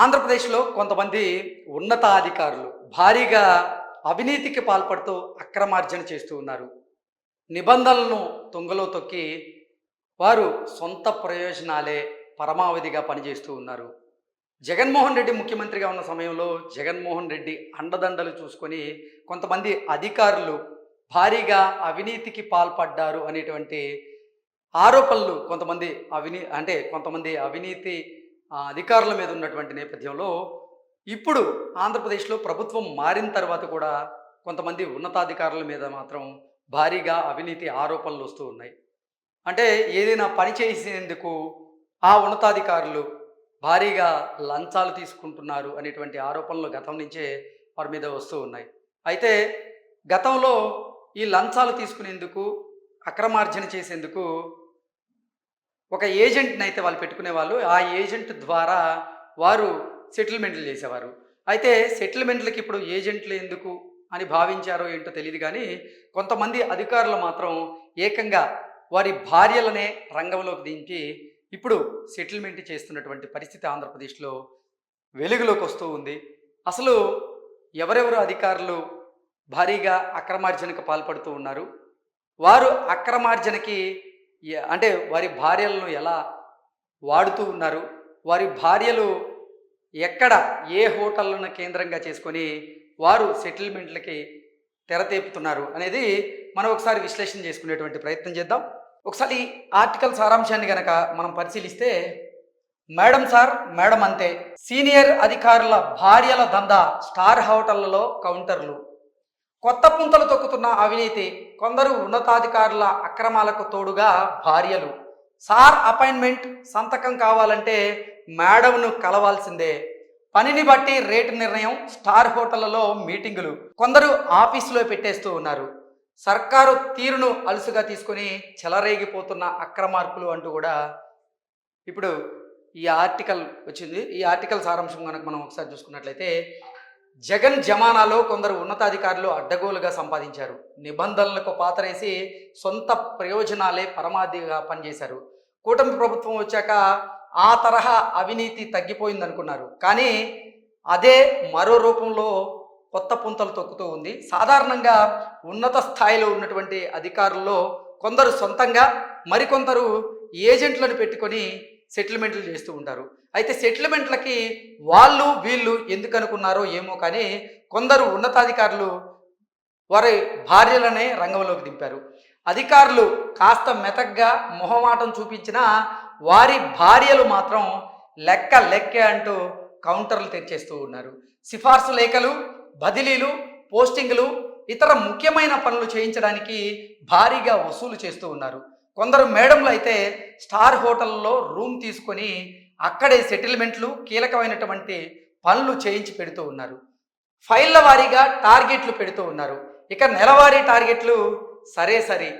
ఆంధ్రప్రదేశ్లో కొంతమంది ఉన్నతాధికారులు భారీగా అవినీతికి పాల్పడుతూ అక్రమార్జన చేస్తూ ఉన్నారు. నిబంధనలను తుంగలో తొక్కి వారు సొంత ప్రయోజనాలే పరమావధిగా పనిచేస్తూ ఉన్నారు. జగన్మోహన్ రెడ్డి ముఖ్యమంత్రిగా ఉన్న సమయంలో జగన్మోహన్ రెడ్డి అండదండలు చూసుకొని కొంతమంది అధికారులు భారీగా అవినీతికి పాల్పడ్డారు అనేటువంటి ఆరోపణలు కొంతమంది అవినీ అంటే కొంతమంది అవినీతి అధికారుల మీద ఉన్నటువంటి నేపథ్యంలో ఇప్పుడు ఆంధ్రప్రదేశ్లో ప్రభుత్వం మారిన తర్వాత కూడా కొంతమంది ఉన్నతాధికారుల మీద మాత్రం భారీగా అవినీతి ఆరోపణలు వస్తూ ఉన్నాయి. అంటే ఏదైనా పని చేసేందుకు ఆ ఉన్నతాధికారులు భారీగా లంచాలు తీసుకుంటున్నారు అనేటువంటి ఆరోపణలు గతం నుంచే వారి మీద వస్తూ ఉన్నాయి. అయితే గతంలో ఈ లంచాలు తీసుకునేందుకు అక్రమార్జన చేసేందుకు ఒక ఏజెంట్ని అయితే వాళ్ళు పెట్టుకునే వాళ్ళు ఆ ఏజెంట్ ద్వారా వారు సెటిల్మెంట్లు చేసేవారు. అయితే సెటిల్మెంట్లకి ఇప్పుడు ఏజెంట్లు ఎందుకు అని భావించారో ఏంటో తెలియదు కానీ కొంతమంది అధికారులు మాత్రం ఏకంగా వారి భార్యలనే రంగంలోకి దించి ఇప్పుడు సెటిల్మెంట్ చేస్తున్నటువంటి పరిస్థితి ఆంధ్రప్రదేశ్లో వెలుగులోకి వస్తూ ఉంది. అసలు ఎవరెవరు అధికారులు భారీగా అక్రమార్జనకు పాల్పడుతూ ఉన్నారు? వారు అక్రమార్జనకి అంటే వారి భార్యలను ఎలా వాడుతూ ఉన్నారు? వారి భార్యలు ఎక్కడ ఏ హోటళ్ళను కేంద్రంగా చేసుకొని వారు సెటిల్మెంట్లకి తెరతేపుతున్నారు అనేది మనం ఒకసారి విశ్లేషణ చేసుకునేటువంటి ప్రయత్నం చేద్దాం. ఒకసారి ఈ ఆర్టికల్ సారాంశాన్ని గనక మనం పరిశీలిస్తే మేడం సార్ మేడం అంతే. సీనియర్ అధికారుల భార్యల దందా స్టార్ హోటళ్ళలో కౌంటర్లు. కొత్త పుంతలు తొక్కుతున్న అవినీతి కొందరు ఉన్నతాధికారుల అక్రమాలకు తోడుగా భార్యలు. సార్ అపాయింట్మెంట్ సంతకం కావాలంటే మేడంను కలవాల్సిందే. పనిని బట్టి రేటు నిర్ణయం స్టార్ హోటళ్ళలో మీటింగులు కొందరు ఆఫీసులో పెట్టేస్తూ ఉన్నారు. సర్కారు తీరును అలుసుగా తీసుకొని చెలరేగిపోతున్న అక్రమార్కులు అంటూ కూడా ఇప్పుడు ఈ ఆర్టికల్ వచ్చింది. ఈ ఆర్టికల్ సారాంశం కనుక మనం ఒకసారి చూసుకున్నట్లయితే జగన్ జమానాలో కొందరు ఉన్నతాధికారులు అడ్డగోలుగా సంపాదించారు. నిబంధనలకు పాతరేసి సొంత ప్రయోజనాలే పరమాధిగా పనిచేశారు. కూటమి ప్రభుత్వం వచ్చాక ఆ తరహా అవినీతి తగ్గిపోయిందనుకున్నారు. కానీ అదే మరో రూపంలో కొత్త పుంతలు తొక్కుతూ ఉంది. సాధారణంగా ఉన్నత స్థాయిలో ఉన్నటువంటి అధికారుల్లో కొందరు సొంతంగా మరికొందరు ఏజెంట్లను పెట్టుకొని సెటిల్మెంట్లు చేస్తూ ఉంటారు. అయితే సెటిల్మెంట్లకి వాళ్ళు వీళ్ళు ఎందుకు అనుకున్నారో ఏమో కానీ కొందరు ఉన్నతాధికారులు వారి భార్యలనే రంగంలోకి దింపారు. అధికారులు కాస్త మెతగ్గా మొహమాటం చూపించినా వారి భార్యలు మాత్రం లెక్క లెక్కే అంటూ కౌంటర్లు తెరిచేస్తూ ఉన్నారు. సిఫార్సు లేఖలు బదిలీలు పోస్టింగ్లు ఇతర ముఖ్యమైన పనులు చేయించడానికి భారీగా వసూలు చేస్తూ ఉన్నారు. కొందరు మేడంలు అయితే స్టార్ హోటల్లో రూమ్ తీసుకొని అక్కడే సెటిల్మెంట్లు కీలకమైనటువంటి పనులు చేయించి పెడుతూ ఉన్నారు. ఫైళ్ళ వారీగా టార్గెట్లు పెడుతూ ఉన్నారు. ఇక నెలవారీ టార్గెట్లు సరే సరి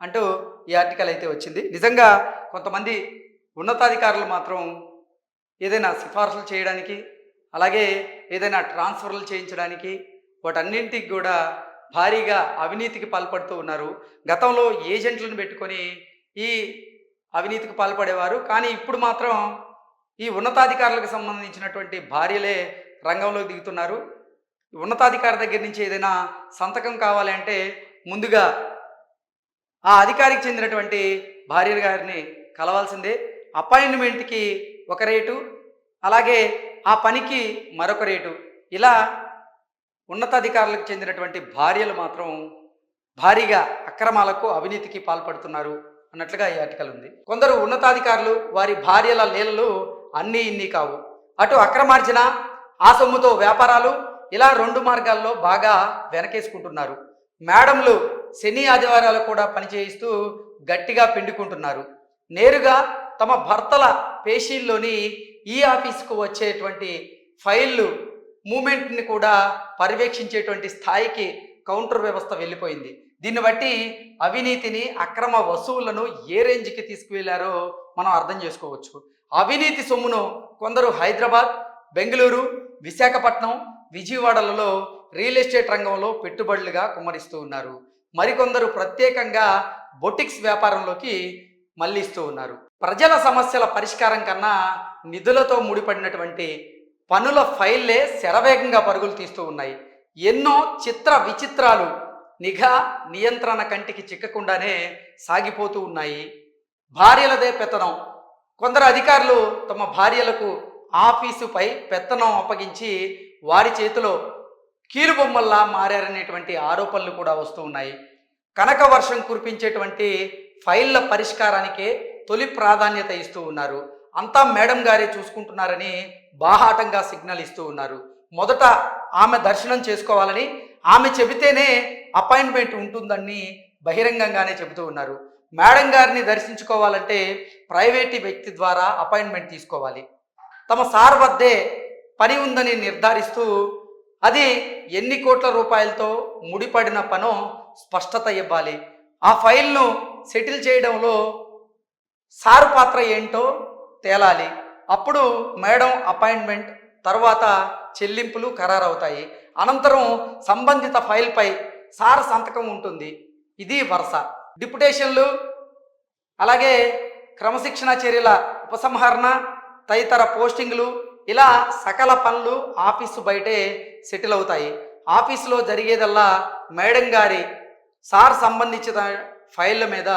అంటూ ఈ ఆర్టికల్ అయితే వచ్చింది. నిజంగా కొంతమంది ఉన్నతాధికారులు మాత్రం ఏదైనా సిఫార్సులు చేయడానికి అలాగే ఏదైనా ట్రాన్స్ఫర్లు చేయించడానికి వాటన్నింటికి కూడా భారీగా అవినీతికి పాల్పడుతూ ఉన్నారు. గతంలో ఏజెంట్లను పెట్టుకొని ఈ అవినీతికి పాల్పడేవారు. కానీ ఇప్పుడు మాత్రం ఈ ఉన్నతాధికారులకు సంబంధించినటువంటి భార్యలే రంగంలోకి దిగుతున్నారు. ఉన్నతాధికారి దగ్గర నుంచి ఏదైనా సంతకం కావాలి అంటే ముందుగా ఆ అధికారికి చెందినటువంటి భార్య గారిని కలవాల్సిందే. అపాయింట్మెంట్కి ఒక రేటు అలాగే ఆ పనికి మరొక రేటు. ఇలా ఉన్నతాధికారులకు చెందినటువంటి భార్యలు మాత్రం భారీగా అక్రమాలకు అవినీతికి పాల్పడుతున్నారు అన్నట్లుగా ఈ ఆర్టికల్ ఉంది. కొందరు ఉన్నతాధికారులు వారి భార్యల లీలలు అన్నీ ఇన్ని కావు. అటు అక్రమార్జన ఆ సొమ్ముతో వ్యాపారాలు ఇలా రెండు మార్గాల్లో బాగా వెనకేసుకుంటున్నారు. మేడంలు శని ఆదివారాలు కూడా పనిచేయిస్తూ గట్టిగా పిండుకుంటున్నారు. నేరుగా తమ భర్తల పేషీల్లోని ఈ ఆఫీస్కు వచ్చేటువంటి ఫైళ్ళు మూమెంట్ని కూడా పర్యవేక్షించేటువంటి స్థాయికి కౌంటర్ వ్యవస్థ వెళ్ళిపోయింది. దీన్ని బట్టి అవినీతిని అక్రమ వసూళ్ళను ఏ రేంజ్కి తీసుకువెళ్ళారో మనం అర్థం చేసుకోవచ్చు. అవినీతి సొమ్మును కొందరు హైదరాబాద్ బెంగళూరు విశాఖపట్నం విజయవాడలలో రియల్ ఎస్టేట్ రంగంలో పెట్టుబడులుగా కుమ్మరిస్తూ ఉన్నారు. మరికొందరు ప్రత్యేకంగా బొటిక్స్ వ్యాపారంలోకి మళ్ళిస్తూ ఉన్నారు. ప్రజల సమస్యల పరిష్కారం కన్నా నిధులతో ముడిపడినటువంటి పనుల ఫైల్లే శరవేగంగా పరుగులు తీస్తూ ఉన్నాయి. ఎన్నో చిత్ర విచిత్రాలు నిఘా నియంత్రణ కంటికి చిక్కకుండానే సాగిపోతూ ఉన్నాయి. భార్యలదే పెత్తనం. కొందరు అధికారులు తమ భార్యలకు ఆఫీసుపై పెత్తనం అప్పగించి వారి చేతిలో కీలుబొమ్మల్లా మారారనేటువంటి ఆరోపణలు కూడా వస్తూ ఉన్నాయి. కనక వర్షం కురిపించేటువంటి ఫైళ్ళ పరిష్కారానికే తొలి ప్రాధాన్యత ఇస్తూ ఉన్నారు. అంతా మేడం గారే చూసుకుంటున్నారని బాహాటంగా సిగ్నల్ ఇస్తూ ఉన్నారు. మొదట ఆమె దర్శనం చేసుకోవాలని ఆమె చెబితేనే అపాయింట్మెంట్ ఉంటుందని బహిరంగంగానే చెబుతూ ఉన్నారు. మేడం గారిని దర్శించుకోవాలంటే ప్రైవేటు వ్యక్తి ద్వారా అపాయింట్మెంట్ తీసుకోవాలి. తమ సార్ వద్దే పని ఉందని నిర్ధారిస్తూ అది ఎన్ని కోట్ల రూపాయలతో ముడిపడిన పనో స్పష్టత ఇవ్వాలి. ఆ ఫైల్ను సెటిల్ చేయడంలో సారు పాత్ర ఏంటో తేలాలి. అప్పుడు మేడం అపాయింట్మెంట్ తర్వాత చెల్లింపులు ఖరారవుతాయి. అనంతరం సంబంధిత ఫైల్పై సార్ సంతకం ఉంటుంది. ఇది వరుస. డిప్యుటేషన్లు అలాగే క్రమశిక్షణ చర్యల ఉపసంహరణ తదితర పోస్టింగ్లు ఇలా సకల పనులు ఆఫీసు బయటే సెటిల్ అవుతాయి. ఆఫీసులో జరిగేదల్లా మేడం గారి సార్ సంబంధించిన ఫైళ్ళ మీద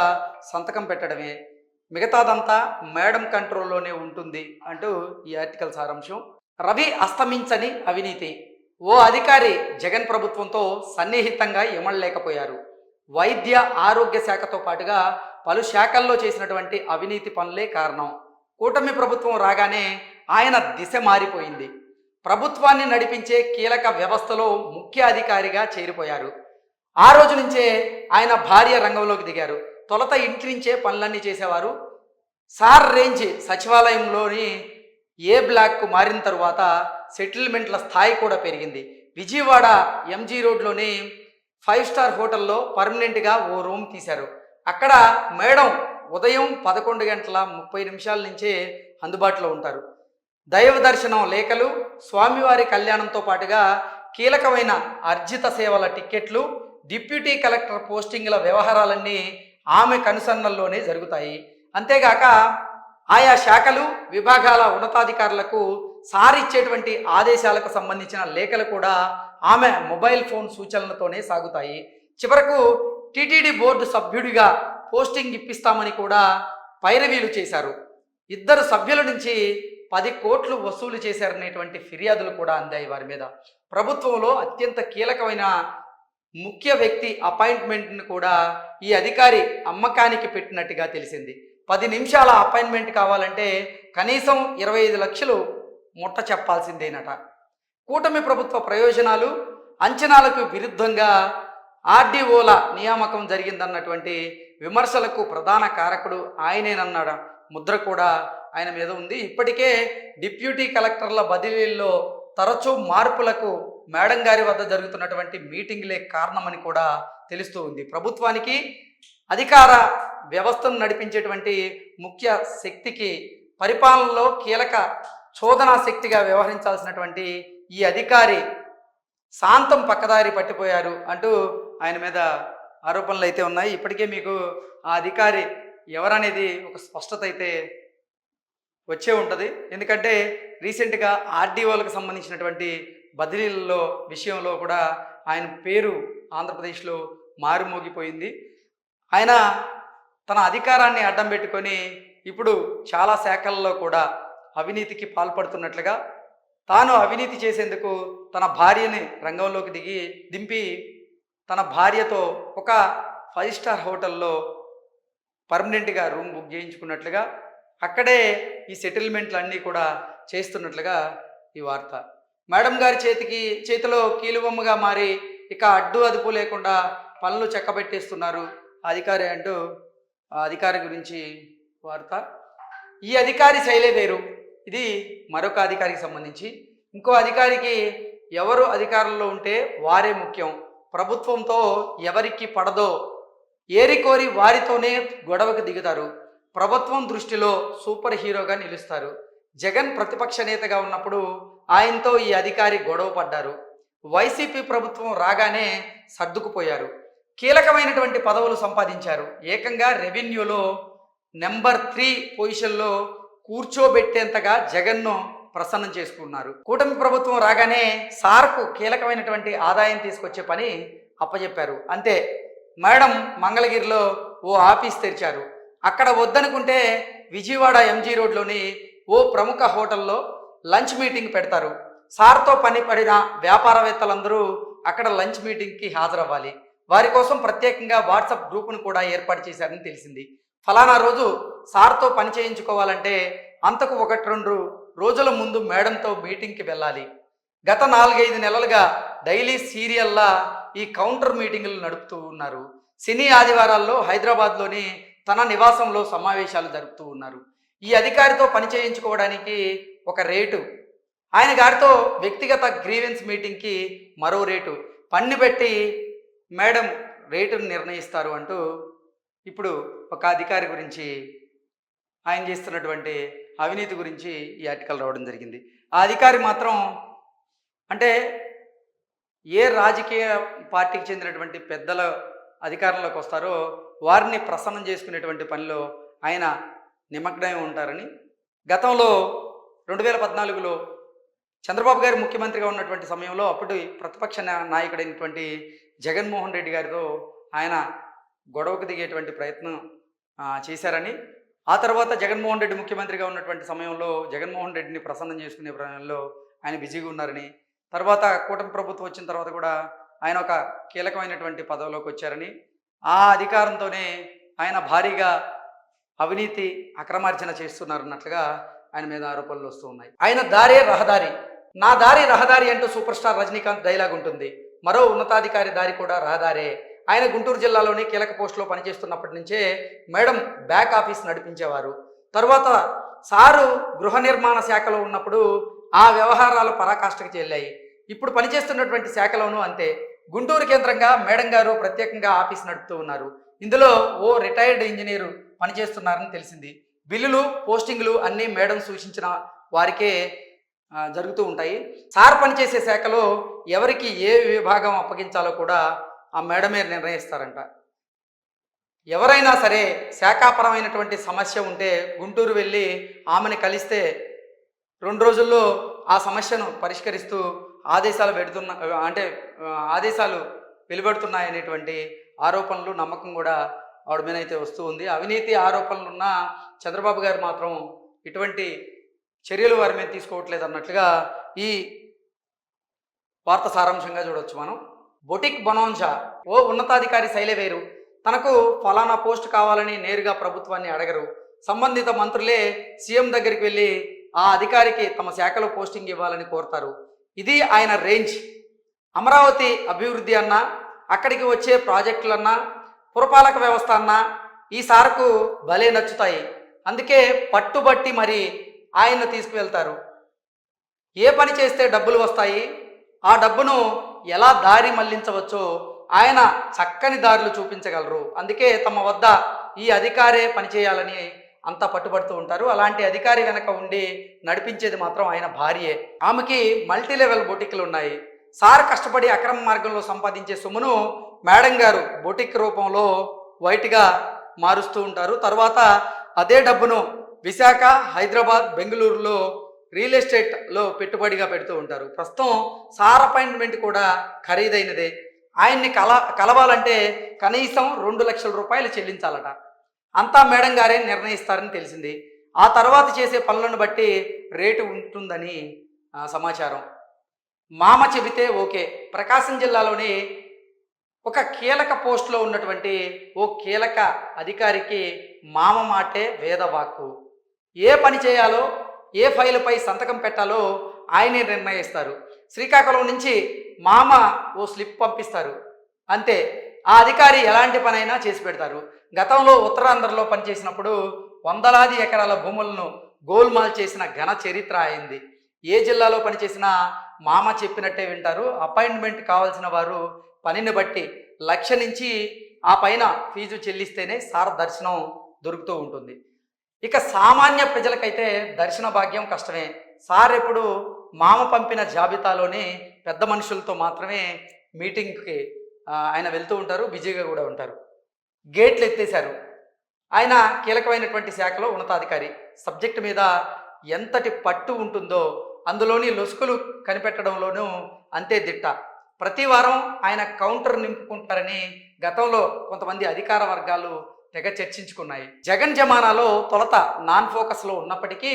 సంతకం పెట్టడమే. మిగతాదంతా మేడం కంట్రోల్లోనే ఉంటుంది అంటూ ఈ ఆర్టికల్ సారాంశం. రవి అస్తమించని అవినీతి. ఓ అధికారి జగన్ ప్రభుత్వంతో సన్నిహితంగా ఇమడలేకపోయారు. వైద్య ఆరోగ్య శాఖతో పాటుగా పలు శాఖల్లో చేసినటువంటి అవినీతి పనులే కారణం. కూటమి ప్రభుత్వం రాగానే ఆయన దిశ మారిపోయింది. ప్రభుత్వాన్ని నడిపించే కీలక వ్యవస్థలో ముఖ్య అధికారిగా చేరిపోయారు. ఆ రోజు నుంచే ఆయన భార్య రంగంలోకి దిగారు. తొలత ఇంటి నుంచే పనులన్నీ చేసేవారు. సార్ రేంజ్ సచివాలయంలోని ఏ బ్లాక్కు మారిన తరువాత సెటిల్మెంట్ల స్థాయి కూడా పెరిగింది. విజయవాడ ఎంజీ రోడ్లోని ఫైవ్ స్టార్ హోటల్లో పర్మనెంట్గా ఓ రూమ్ తీశారు. అక్కడ మేడం ఉదయం పదకొండు గంటల ముప్పై నిమిషాల నుంచే అందుబాటులో ఉంటారు. దైవ దర్శనం లేఖలు స్వామివారి కళ్యాణంతో పాటుగా కీలకమైన అర్జిత సేవల టిక్కెట్లు డిప్యూటీ కలెక్టర్ పోస్టింగ్ల వ్యవహారాలన్నీ ఆమె కనుసన్నల్లోనే జరుగుతాయి. అంతేగాక ఆయా శాఖలు విభాగాల ఉన్నతాధికారులకు సారిచ్చేటువంటి ఆదేశాలకు సంబంధించిన లేఖలు కూడా ఆమె మొబైల్ ఫోన్ సూచనలతోనే సాగుతాయి. చివరకు టీటీడీ బోర్డు సభ్యుడిగా పోస్టింగ్ ఇప్పిస్తామని కూడా పైరవీలు చేశారు. ఇద్దరు సభ్యుల నుంచి పది కోట్లు వసూలు చేశారనేటువంటి ఫిర్యాదులు కూడా అందాయి వారి మీద. ప్రభుత్వంలో అత్యంత కీలకమైన ముఖ్య వ్యక్తి అపాయింట్మెంట్ను కూడా ఈ అధికారి అమ్మకానికి పెట్టినట్టుగా తెలిసింది. పది నిమిషాల అపాయింట్మెంట్ కావాలంటే కనీసం ఇరవై ఐదు లక్షలు ముట్ట చెప్పాల్సిందేనట. కూటమి ప్రభుత్వ ప్రయోజనాలు అంచనాలకు విరుద్ధంగా ఆర్డీఓల నియామకం జరిగిందన్నటువంటి విమర్శలకు ప్రధాన కారకుడు ఆయనేనన్నాడు. ముద్ర కూడా ఆయన మీద ఉంది. ఇప్పటికే డిప్యూటీ కలెక్టర్ల బదిలీల్లో తరచూ మార్పులకు మేడం గారి వద్ద జరుగుతున్నటువంటి మీటింగ్లే కారణమని కూడా తెలుస్తూ ఉంది. ప్రభుత్వానికి అధికార వ్యవస్థను నడిపించేటువంటి ముఖ్య శక్తికి పరిపాలనలో కీలక చోదనా శక్తిగా వ్యవహరించాల్సినటువంటి ఈ అధికారి శాంతం పక్కదారి పట్టిపోయారు అంటూ ఆయన మీద ఆరోపణలు అయితే ఉన్నాయి. ఇప్పటికే మీకు ఆ అధికారి ఎవరనేది ఒక స్పష్టత అయితే వచ్చే ఉంటుంది. ఎందుకంటే రీసెంట్గా ఆర్డీఓలకు సంబంధించినటువంటి బదిలీలలో విషయంలో కూడా ఆయన పేరు ఆంధ్రప్రదేశ్లో మారుమోగిపోయింది. ఆయన తన అధికారాన్ని అడ్డం పెట్టుకొని ఇప్పుడు చాలా శాఖల్లో కూడా అవినీతికి పాల్పడుతున్నట్లుగా తాను అవినీతి చేసేందుకు తన భార్యని రంగంలోకి దిగి దింపి తన భార్యతో ఒక ఫైవ్ స్టార్ హోటల్లో పర్మనెంట్గా రూమ్ బుక్ చేయించుకున్నట్లుగా అక్కడే ఈ సెటిల్మెంట్లు అన్నీ కూడా చేస్తున్నట్లుగా ఈ వార్త. మేడం గారి చేతికి చేతిలో కీలుబొమ్మగా మారి ఇక అడ్డు అదుపు లేకుండా పనులు చెక్కబెట్టేస్తున్నారు ఆ అధికారి అంటూ ఆ అధికారి గురించి వార్త. ఈ అధికారి శైలే వేరు. ఇది మరొక అధికారికి సంబంధించి. ఇంకో అధికారికి ఎవరు అధికారంలో ఉంటే వారే ముఖ్యం. ప్రభుత్వంతో ఎవరికి పడదో ఏరికోరి వారితోనే గొడవకు దిగుతారు. ప్రభుత్వం దృష్టిలో సూపర్ హీరోగా నిలుస్తారు. జగన్ ప్రతిపక్ష నేతగా ఉన్నప్పుడు ఆయనతో ఈ అధికారి గొడవ పడ్డారు. వైసీపీ ప్రభుత్వం రాగానే సర్దుకుపోయారు. కీలకమైనటువంటి పదవులు సంపాదించారు. ఏకంగా రెవెన్యూలో నెంబర్ త్రీ పొజిషన్లో కూర్చోబెట్టేంతగా జగన్ను ప్రసన్నం చేసుకున్నారు. కూటమి ప్రభుత్వం రాగానే సార్కు కీలకమైనటువంటి ఆదాయం తీసుకొచ్చే పని అప్పచెప్పారు అంతే. మేడం మంగళగిరిలో ఓ ఆఫీస్ తెరిచారు. అక్కడ వద్దనుకుంటే విజయవాడ ఎంజీ రోడ్లోని ఓ ప్రముఖ హోటల్లో లంచ్ మీటింగ్ పెడతారు. సార్తో పని పడిన వ్యాపారవేత్తలందరూ అక్కడ లంచ్ మీటింగ్కి హాజరవ్వాలి. వారి కోసం ప్రత్యేకంగా వాట్సాప్ గ్రూపును కూడా ఏర్పాటు చేశారని తెలిసింది. ఫలానా రోజు సార్తో పని చేయించుకోవాలంటే అంతకు ఒకటి రెండు రోజుల ముందు మేడంతో మీటింగ్కి వెళ్ళాలి. గత నాలుగైదు నెలలుగా డైలీ సీరియల్లా ఈ కౌంటర్ మీటింగులు నడుపుతూ ఉన్నారు. సినీ ఆదివారాల్లో హైదరాబాద్లోని తన నివాసంలో సమావేశాలు జరుపుతూ ఉన్నారు. ఈ అధికారితో పని చేయించుకోవడానికి ఒక రేటు. ఆయన గారితో వ్యక్తిగత గ్రీవెన్స్ మీటింగ్కి మరో రేటు. పన్ను పెట్టి మేడం రేటును నిర్ణయిస్తారు అంటూ ఇప్పుడు ఒక అధికారి గురించి ఆయన చేస్తున్నటువంటి అవినీతి గురించి ఈ ఆర్టికల్ రావడం జరిగింది. ఆ అధికారి మాత్రం అంటే ఏ రాజకీయ పార్టీకి చెందినటువంటి పెద్దల అధికారంలోకి వస్తారో వారిని ప్రసన్నం చేసుకునేటువంటి పనిలో ఆయన నిమగ్నమై ఉంటారని గతంలో రెండు వేల పద్నాలుగులో చంద్రబాబు గారు ముఖ్యమంత్రిగా ఉన్నటువంటి సమయంలో అప్పటి ప్రతిపక్ష నాయకుడైనటువంటి జగన్మోహన్ రెడ్డి గారితో ఆయన గొడవకు దిగేటువంటి ప్రయత్నం చేశారని ఆ తర్వాత జగన్మోహన్ రెడ్డి ముఖ్యమంత్రిగా ఉన్నటువంటి సమయంలో జగన్మోహన్ రెడ్డిని ప్రసన్నం చేసుకునే సమయంలో ఆయన బిజీగా ఉన్నారని తర్వాత కూటమి ప్రభుత్వం వచ్చిన తర్వాత కూడా ఆయన ఒక కీలకమైనటువంటి పదవిలోకి వచ్చారని ఆ అధికారంతోనే ఆయన భారీగా అవినీతి అక్రమార్జన చేస్తున్నారన్నట్లుగా ఆయన మీద ఆరోపణలు వస్తూ ఉన్నాయి. ఆయన దారే రహదారి. నా దారి రహదారి అంటూ సూపర్ స్టార్ రజనీకాంత్ డైలాగ్ ఉంటుంది. మరో ఉన్నతాధికారి దారి కూడా రహదారే. ఆయన గుంటూరు జిల్లాలోని కీలక పోస్టులో పనిచేస్తున్నప్పటి నుంచే మేడం బ్యాక్ ఆఫీస్ నడిపించేవారు. తర్వాత సారు గృహ నిర్మాణ శాఖలో ఉన్నప్పుడు ఆ వ్యవహారాలు పరాకాష్ఠకు చెల్లాయి. ఇప్పుడు పనిచేస్తున్నటువంటి శాఖలోనూ అంతే. గుంటూరు కేంద్రంగా మేడం గారు ప్రత్యేకంగా ఆఫీస్ నడుపుతూ ఉన్నారు. ఇందులో ఓ రిటైర్డ్ ఇంజనీరు పనిచేస్తున్నారని తెలిసింది. బిల్లులు పోస్టింగ్లు అన్నీ మేడం సూచించిన వారికే జరుగుతూ ఉంటాయి. సార్ పనిచేసే శాఖలో ఎవరికి ఏ విభాగం అప్పగించాలో కూడా ఆ మేడమే నిర్ణయిస్తారంట. ఎవరైనా సరే శాఖాపరమైనటువంటి సమస్య ఉంటే గుంటూరు వెళ్ళి ఆమెను కలిస్తే రెండు రోజుల్లో ఆ సమస్యను పరిష్కరిస్తూ ఆదేశాలు పెడుతున్న అంటే ఆదేశాలు వెలువడుతున్నాయనేటువంటి ఆరోపణలు నమ్మకం కూడా ఆవిడ మీద అయితే వస్తూ ఉంది. అవినీతి ఆరోపణలు ఉన్న చంద్రబాబు గారు మాత్రం ఇటువంటి చర్యలు వారి మీద తీసుకోవట్లేదు అన్నట్లుగా ఈ వార్త సారాంశంగా చూడొచ్చు మనం. బొటిక్ బొనాన్షా ఓ ఉన్నతాధికారి శైలే వేరు. తనకు ఫలానా పోస్ట్ కావాలని నేరుగా ప్రభుత్వాన్ని అడగరు. సంబంధిత మంత్రులే సీఎం దగ్గరికి వెళ్ళి ఆ అధికారికి తమ శాఖలో పోస్టింగ్ ఇవ్వాలని కోరుతారు. ఇది ఆయన రేంజ్. అమరావతి అభివృద్ధి అన్నా అక్కడికి వచ్చే ప్రాజెక్టులన్నా పురపాలక వ్యవస్థ అన్నా ఈ సార్కు భలే నచ్చుతాయి. అందుకే పట్టుబట్టి మరి ఆయన తీసుకువెళ్తారు. ఏ పని చేస్తే డబ్బులు వస్తాయి? ఆ డబ్బును ఎలా దారి మళ్ళించవచ్చో ఆయన చక్కని దారులు చూపించగలరు. అందుకే తమ వద్ద ఈ అధికారే పనిచేయాలని అంత పట్టుబడుతూ ఉంటారు. అలాంటి అధికారి వెనక ఉండి నడిపించేది మాత్రం ఆయన భార్యే. ఆమెకి మల్టీ లెవెల్ బొటిక్లు ఉన్నాయి. సార్ కష్టపడి అక్రమ మార్గంలో సంపాదించే సొమ్మును మేడం గారు బొటిక్ రూపంలో వైట్గా మారుస్తూ ఉంటారు. తర్వాత అదే డబ్బును విశాఖ హైదరాబాద్ బెంగళూరులో రియల్ ఎస్టేట్లో పెట్టుబడిగా పెడుతూ ఉంటారు. ప్రస్తుతం సార్ అపాయింట్మెంట్ కూడా ఖరీదైనదే. ఆయన్ని కల కలవాలంటే కనీసం రెండు లక్షల రూపాయలు చెల్లించాలట. అంతా మేడం గారే నిర్ణయిస్తారని తెలిసింది. ఆ తర్వాత చేసే పనులను బట్టి రేటు ఉంటుందని సమాచారం. మామ చెబితే ఓకే. ప్రకాశం జిల్లాలోని ఒక కీలక పోస్టులో ఉన్నటువంటి ఓ కీలక అధికారికి మామ మాటే వేదవాక్కు ఏ పని చేయాలో ఏ ఫైలుపై సంతకం పెట్టాలో ఆయనే నిర్ణయిస్తారు. శ్రీకాకుళం నుంచి మామ ఓ స్లిప్ పంపిస్తారు. అంతే. ఆ అధికారి ఎలాంటి పనైనా చేసి పెడతారు. గతంలో ఉత్తరాంధ్రలో పనిచేసినప్పుడు వందలాది ఎకరాల భూములను గోల్మాల్ చేసిన ఘన చరిత్ర అయింది. ఏ జిల్లాలో పనిచేసినా మామ చెప్పినట్టే వింటారు. అపాయింట్మెంట్ కావాల్సిన వారు పనిని బట్టి లక్ష నుంచి ఆ పైన ఫీజు చెల్లిస్తేనే సార్ దర్శనం దొరుకుతూ ఉంటుంది. ఇక సామాన్య ప్రజలకైతే దర్శన భాగ్యం కష్టమే. సార్ ఎప్పుడు మామ పంపిన జాబితాలోని పెద్ద మనుషులతో మాత్రమే మీటింగ్కి ఆయన వెళ్తూ ఉంటారు బిజీగా కూడా ఉంటారు. గేట్లు ఎత్తేశారు. ఆయన కీలకమైనటువంటి శాఖలో ఉన్నతాధికారి. సబ్జెక్టు మీద ఎంతటి పట్టు ఉంటుందో అందులోని లొసుకులు కనిపెట్టడంలోనూ అంతే దిట్ట. ప్రతి వారం ఆయన కౌంటర్ నింపుకుంటారని గతంలో కొంతమంది అధికార వర్గాలు తెగ చర్చించుకున్నాయి. జగన్ జమానాలో తొలత నాన్ ఫోకస్లో ఉన్నప్పటికీ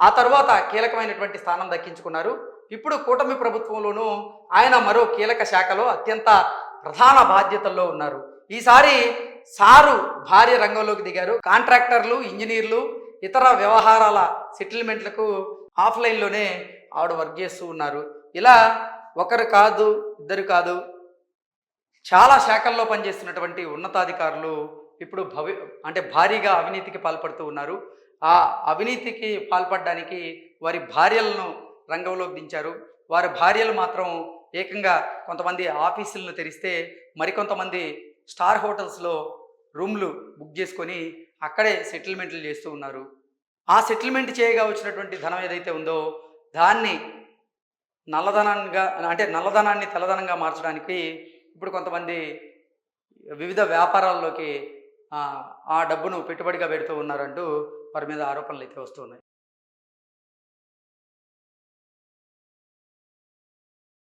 ఆ తర్వాత కీలకమైనటువంటి స్థానం దక్కించుకున్నారు. ఇప్పుడు కూటమి ప్రభుత్వంలోనూ ఆయన మరో కీలక శాఖలో అత్యంత ప్రధాన బాధ్యతల్లో ఉన్నారు. ఈసారి సారు భార్య రంగంలోకి దిగారు. కాంట్రాక్టర్లు ఇంజనీర్లు ఇతర వ్యవహారాల సెటిల్మెంట్లకు ఆఫ్లైన్లోనే ఆవిడ వర్క్ చేస్తూ ఉన్నారు. ఇలా ఒకరు కాదు ఇద్దరు కాదు చాలా శాఖల్లో పనిచేస్తున్నటువంటి ఉన్నతాధికారులు ఇప్పుడు భవి అంటే భారీగా అవినీతికి పాల్పడుతూ ఉన్నారు. ఆ అవినీతికి పాల్పడడానికి వారి భార్యలను రంగంలోకి దించారు. వారి భార్యలు మాత్రం ఏకంగా కొంతమంది ఆఫీసులను తెరిస్తే మరికొంతమంది స్టార్ హోటల్స్లో రూమ్లు బుక్ చేసుకొని అక్కడే సెటిల్మెంట్లు చేస్తూ ఉన్నారు. ఆ సెటిల్మెంట్ చేయగా వచ్చినటువంటి ధనం ఏదైతే ఉందో దాన్ని నల్లధనంగా అంటే నల్లధనాన్ని తెల్లధనంగా మార్చడానికి ఇప్పుడు కొంతమంది వివిధ వ్యాపారాల్లోకి ఆ, డబ్బును పెట్టుబడిగా పెడుతూ ఉన్నారంటూ వారి మీద ఆరోపణలు అయితే వస్తున్నాయి